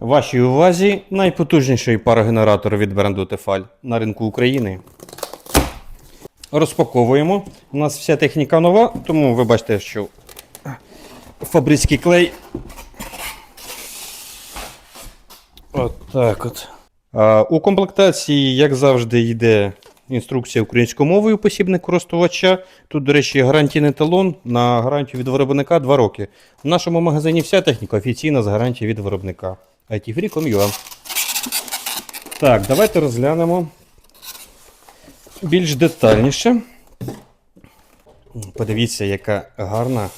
Вашій увазі найпотужніший парогенератор від бренду Тефаль на ринку України. Розпаковуємо. У нас вся техніка нова, тому ви бачите, що фабричний клей. От так от. А, у комплектації, як завжди, йде інструкція українською мовою посібник користувача. Тут, до речі, гарантійний талон на гарантію від виробника 2 роки. В нашому магазині вся техніка офіційна з гарантією від виробника. ITFree.com.ua Так, давайте розглянемо більш детальніше. Подивіться, яка гарна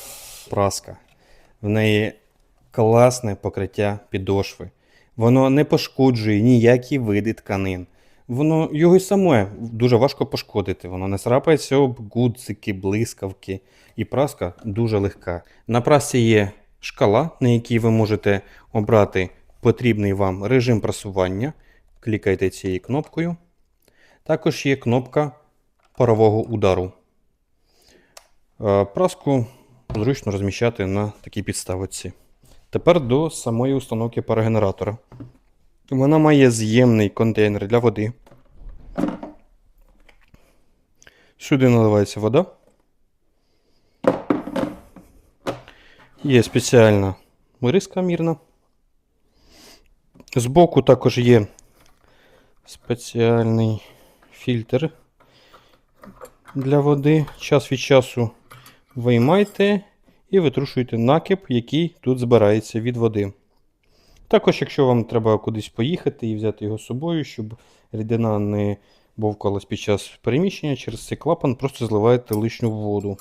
праска. В неї класне покриття підошви. Воно не пошкоджує ніякі види тканин. Воно його й саме дуже важко пошкодити. Воно не срапається об гудзики, блискавки. І праска дуже легка. На прасці є шкала, на якій ви можете обрати потрібний вам режим прасування. Клікайте цією кнопкою. Також є кнопка парового удару. Е, Праску зручно розміщати на такій підставці. Тепер до самої установки парогенератора. Вона має з'ємний контейнер для води. Сюди наливається вода. Є спеціальна мириска мірна. Збоку також є спеціальний фільтр для води. Час від часу виймайте і витрушуйте накип, який тут збирається від води. Також, якщо вам треба кудись поїхати і взяти його з собою, щоб рідина не бовкалась під час переміщення, через цей клапан просто зливаєте лишню воду.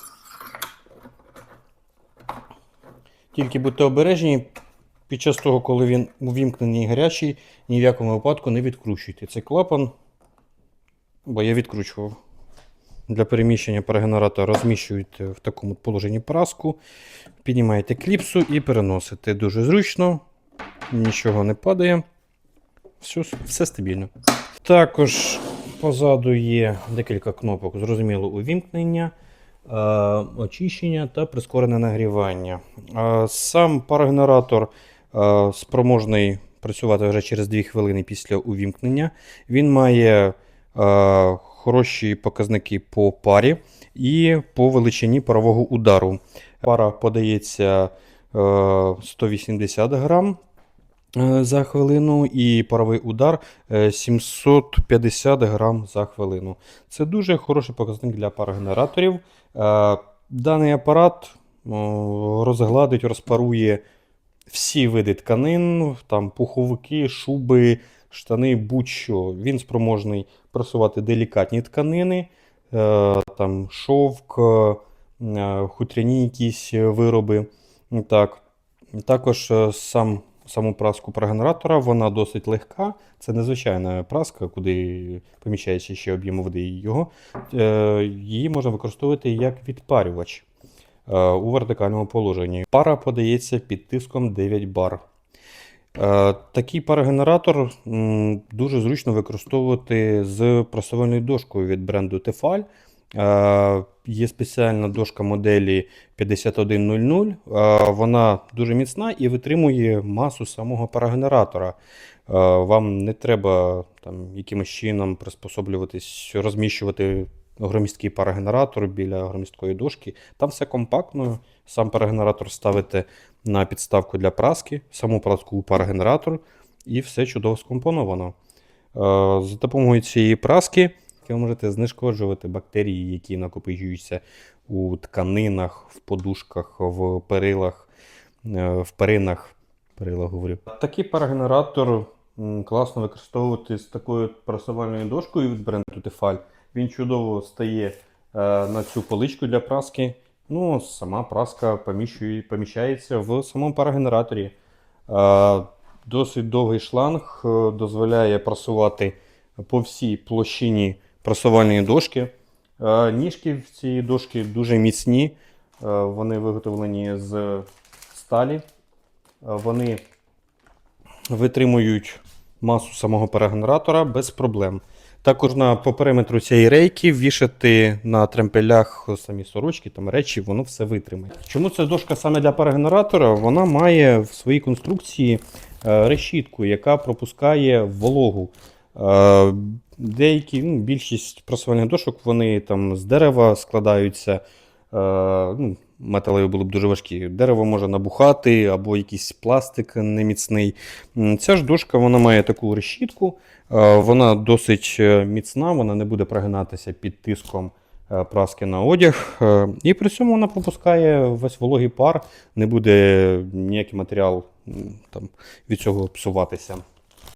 Тільки будьте обережні, під час того, коли він увімкнений і гарячий, ні в якому випадку не відкручуйте цей клапан, бо я відкручував. Для переміщення парогенератора розміщуєте в такому положенні праску, піднімаєте кліпсу і переносите. Дуже зручно, нічого не падає. Все, все стабільно. Також позаду є декілька кнопок, зрозуміло, увімкнення, е, очищення та прискорене нагрівання. Е, Сам парогенератор спроможний працювати вже через 2 хвилини після увімкнення. Він має е, хороші показники по парі і по величині парового удару. Пара подається е, 180 грам е, за хвилину, і паровий удар е, 750 грам за хвилину. Це дуже хороший показник для парогенераторів. Е, Даний апарат розгладить, розпарує всі види тканин, там пуховики, шуби, штани, будь-що. Він спроможний просувати делікатні тканини, е, там шовк, е, хутряні якісь вироби. Так. Також е, сам, саму праску парогенератора вона досить легка. Це незвичайна праска, куди поміщається ще об'єм води його. Її можна використовувати як відпарювач у вертикальному положенні. Пара подається під тиском 9 бар. Е, Такий парогенератор дуже зручно використовувати з просувальною дошкою від бренду Tefal. Е, Є спеціальна дошка моделі 5100. Е, Вона дуже міцна і витримує масу самого парогенератора. Е, Вам не треба там, якимось чином приспособлюватись, розміщувати громісткий парогенератор біля громісткої дошки. Там все компактно. Сам парогенератор ставите на підставку для праски, саму праску у парогенератор, і все чудово скомпоновано. Е, За допомогою цієї праски ви можете знешкоджувати бактерії, які накопичуються у тканинах, в подушках, в перилах, е, в перинах. Перила говорю. Такий парогенератор класно використовувати з такою прасувальною дошкою від бренду Tefal. Він чудово стає е, на цю поличку для праски. Ну, сама праска поміщує, поміщається в самому парогенераторі. Е, Досить довгий шланг е, дозволяє прасувати по всій площині прасувальної дошки. Ніжки в цій дошки дуже міцні. Вони виготовлені з сталі. Вони витримують масу самого парогенератора без проблем. Також на по периметру цієї рейки вішати на тремпелях самі сорочки, там речі, воно все витримає. Чому ця дошка саме для парогенератора? Вона має в своїй конструкції е, решітку, яка пропускає вологу. Е, Деякі, ну, більшість просувальних дошок, вони там з дерева складаються. Е, ну, металеві були б дуже важкі. Дерево може набухати або якийсь пластик неміцний. Ця ж дошка вона має таку решітку. Е, Вона досить е, міцна, вона не буде прогинатися під тиском праски на одяг. І при цьому вона пропускає весь вологий пар, не буде ніякий матеріал там, від цього псуватися.